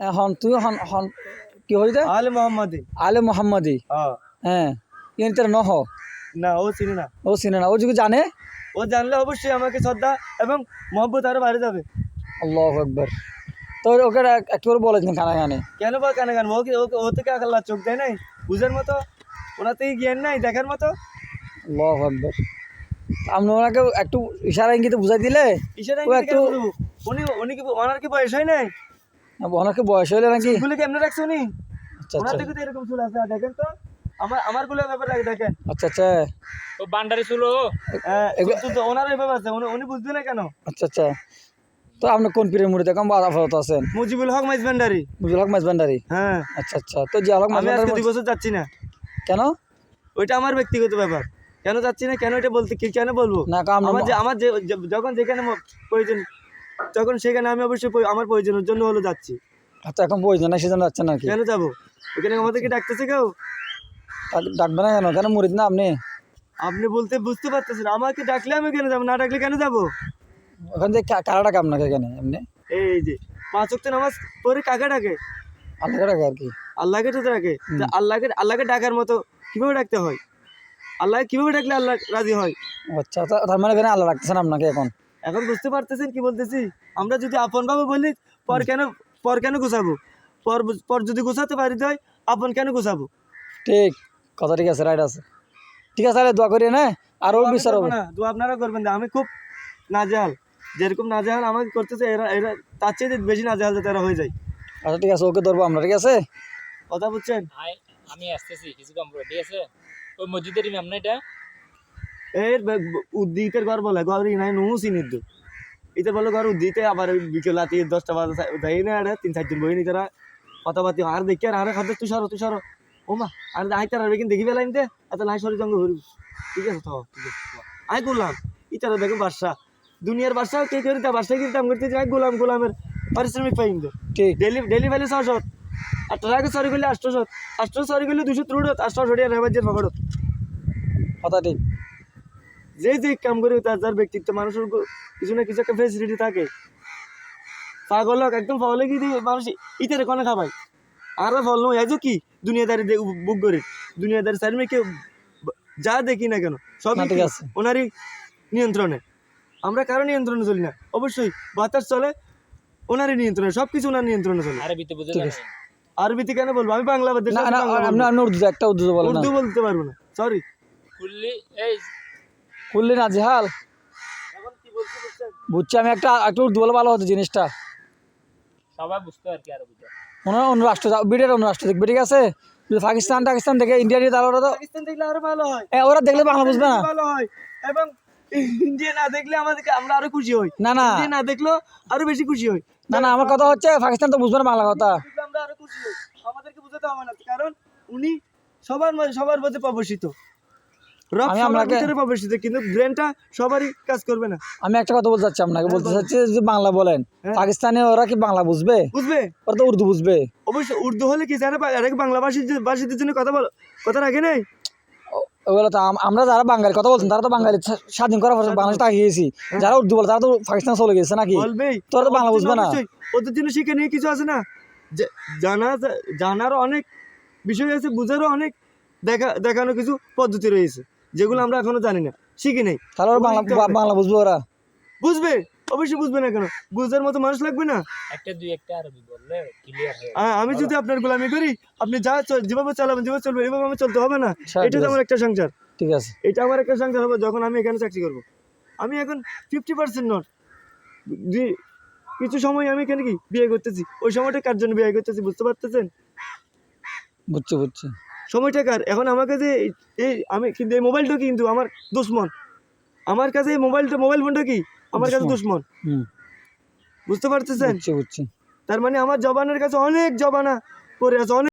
হন তুই হন হন কি হইতে আলে মোহাম্মদী। আলে মোহাম্মদি। হ্যাঁ ইন তোর নহ। না ও চিনি না। ও চিনে না। ও যদি জানে? ও জানলে অবশ্যই আমাকে শ্রদ্ধা এবং মহব্বত আরও বাড়ে যাবে। আল্লাহ একবার তো ওকে এক- একটু বলেছেন কানা কানে কেন বা কানে গান ও কি ওকে ও থেকে আল্লাহ চোখ দেয় নাই? বুঝার মতো? ওনার থেকে জ্ঞান নাই দেখার মতো? আল্লাহ একবার আপনি ওনাকে একটু ইশারা ইঙ্গিতে বুঝাই দিলে? ইশারা ইঙ্গিতে একটু- উনি উনি কি ওনার কি বয়স হয় নাই? ওনাকে বয়স হইলে নাকি? গুলো কেমনে রাখছে উনি? আচ্ছা ওনার আচ্ছা। থেকে তো এরকম চুল আছে দেখেন তো। আমার আমারগুলো ব্যাপার লাগে দেখেন। আচ্ছা আচ্ছা। ও বান্ডারি ছিল হ্যাঁ, এগুলো- চুল তো ওনার এভাবে আছে উনি উনি বুঝবে না কেন? আচ্ছা আচ্ছা। তো আপনি কোন পীরের মুড়িতে কম বাধা ফলত আছেন। মুজিবুল হক মাইজ ভান্ডারি বুঝল হক মাছ ভান্ডারি হ্যাঁ। আচ্ছা আচ্ছা। তো জিয়াল হক আমি আজকে দুই বছর যাচ্ছি না। কেন? ওইটা আমার ব্যক্তিগত ব্যাপার। কেন যাচ্ছি না? কেন এটা বলতে কি কেন বলব? না কাম আমার যে আমার যে যখন যেখানে প্রয়োজন তখন সেখানে আমি অবশ্যই আমার প্রয়োজনের জন্য হলো যাচ্ছি। আচ্ছা এখন প্রয়োজন নাই সেজন্য যাচ্ছেন নাকি? কেন যাব? ওখানে আমাদেরকে ডাকতেছে কেউ? ডাকবে না কেন? কেন মুড়িদ না আপনি? আপনি বলতে বুঝতে পারতেছেন আমাকে ডাকলে আমি কেন যাব? না ডাকলে কেন যাব? ওখান থেকে কারা ডাকে আপনাকে এখানে এমনি? এই যে পাঁচ ওয়াক্ত নামাজ পরে কাকে ডাকে? আল্লাহকে ডাকে আর কি? আল্লাহকে তো ডাকে। আল্লাহকে আল্লাহকে ডাকার মতো কীভাবে ডাকতে হয়? আল্লাহ কীভাবে ডাকলে আল্লাহ রাজি হয়? আচ্ছা তার মানে এখানে আল্লাহ ডাকতেছেন আপনাকে এখন? এখন বুঝতে পারতেছেন কি বলতেছি? আমরা যদি আপন ভাবে বলি পর কেন পর কেন গুছাবো? পর পর যদি গুছাতে পারি তো আপন কেন গুছাবো? ঠিক কথা ঠিক আছে রাইট আছে। ঠিক আছে তাহলে দোয়া করি না আরও আমি বিচার হবে। না দু আপনারা করবেন না আমি খুব নাজেহাল। যেরকম নাজেহাল আমাকে করতেছে এরা এরা তার চেয়ে বেশি নাজেহাল যাতে এরা হয়ে যায়। আচ্ছা ঠিক আছে ওকে ধরবো আমরা ঠিক আছে? কথা বুঝছেন? আমি আসতেছি কিছু কম ঠিক আছে? ওই মসজিদের ইমাম না এটা? এর উদ্দিতের ঘর বলে ঘর নাই নুহু চিনির এটা বলে ঘর উদ্দিতে আবার বিকেল রাতে দশটা বাজে যাই না আরে তিন চারজন বই নি তারা কথাবার্তি আর দেখি আর আরে খাদ্য তুষারো তুষারো ও মা আর আইতার আর কিন্তু দেখি পেলাম দে এত লাই সরি জঙ্গ ঘুরবি ঠিক আছে তো ঠিক আছে তো। আই করলাম ইতারা দেখো বাদশা। দুনিয়ার বাদশা কে করি তা বাদশা কিন্তু দাম করতে যাই গোলাম গোলামের পারিশ্রমিক পাই কিন্তু ঠিক ডেলি ডেলি ভ্যালি ছশো আর টাকা সরি করলে আটশো আটশো সরি করলে দুশো ত্রুড়ত আটশো সরি আর হেবাজের পকড়ত কথা ঠিক। যে যে কাম করে তার যার ব্যক্তিত্ব মানুষের কিছু না কিছু একটা ফেসিলিটি থাকে। পাগল হোক একদম পাগলে কি দিয়ে মানুষ ইতারে কোনে খাবাই আর ফল নয় এজো কি? দুনিয়াদারি বুক করে। দুনিয়াদারি সাইডমে কেউ যা দেখি না কেন সব ঠিক আছে। ওনারই নিয়ন্ত্রণে। আমরা কারও নিয়ন্ত্রণে চলি না। অবশ্যই বাতাস চলে ওনারই নিয়ন্ত্রণে সব কিছু ওনার নিয়ন্ত্রণে চলে। আরবিতে বুঝে কেন বলব? আমি বাংলা বাদ না না উর্দু একটা উর্দু বলেন উর্দু বলতে পারব না সরি কুল্লি এই করলি না জেহাল? বুঝছি আমি একটা একটা বলে ভালো হতো জিনিসটা। সবাই বুঝতে আর কি আর বুঝে। অন্য অন্য রাষ্ট্র বিটের অন্য রাষ্ট্র দেখবে ঠিক আছে? যদি পাকিস্তান টাকিস্তান ইন্ডিয়া দিয়ে ওরা তো পাকিস্তান দেখলে আরও ভালো হয়। ওরা দেখলে বাংলা বুঝবে না। ভালো হয়। এবং ইন্ডিয়া না দেখলে আমাদেরকে আমরা আরও খুশি হই। না না। না আরও বেশি খুশি হই। না না আমার কথা হচ্ছে পাকিস্তান তো বুঝবে না বাংলা কথা। আমরা আরও খুশি হই। আমাদেরকে বুঝাতে হবে না কারণ উনি সবার সবার মধ্যে প্রবেশিত আমি আপনাকে- ভিতরে প্রবেশিত কিন্তু ব্রেনটা সবারই কাজ করবে না। আমি একটা কথা বলতে চাচ্ছি আপনাকে বলতে চাচ্ছি যে বাংলা বলেন হ্যাঁ। পাকিস্তানে ওরা কি বাংলা বুঝবে? বুঝবে। ওরা তো উর্দু বুঝবে। অবশ্যই উর্দু হলে কি এরা কি বাংলা ভাষী ভাষীদের জন্য কথা বল কথা রাখে নাই? ওগুলো তো আমরা যারা বাঙালি কথা বলছেন তারা তো বাঙালি। স্বাধীন করার পর বাংলাদেশ তাকে গিয়েছি যারা উর্দু বলে তারা তো পাকিস্তান চলে গেছে নাকি? তোরা তো বাংলা বুঝবে না। ওদের জন্য শিখে নিয়ে কিছু আছে না? জানা জানারও অনেক বিষয় আছে বুঝারও অনেক দেখা দেখানো কিছু পদ্ধতি রয়েছে। যেগুলো আমরা এখনও জানি না শিখি নেই। তাহলে ওরা বাংলা বাংলা বুঝবে ওরা। বুঝবে অবশ্যই বুঝবে না কেন? বুঝার মতো মানুষ লাগবে না? একটা দুই একটা আরবি বললে ক্লিয়ার হয়ে আমি যদি আপনার গোলামি করি আপনি যা যেভাবে চালাবেন যেভাবে চলবে এভাবে আমার চলতে হবে না। এটা তো আমার একটা সংসার। ঠিক আছে। এটা আমার একটা সংসার হবে যখন আমি এখানে চাকরি করব। আমি এখন ফিফটি পার্সেন্ট নট কিছু সময় আমি এখানে কি বিয়ে করতেছি? ওই সময়টা কার জন্য বিয়ে করতেছি বুঝতে পারতেছেন? বুঝছি বুঝছি। সময়টা কার এখন আমাকে যে এই- আমি কিন্তু এই মোবাইলটা কিন্তু আমার দুশ্মন। আমার কাছে এই মোবাইলটা মোবাইল ফোনটা কি? আমার কাছে দুশ্মন। বুঝতে পারতেছেন? তার মানে আমার জবানের কাছে অনেক জবানা পড়ে আছে অনেক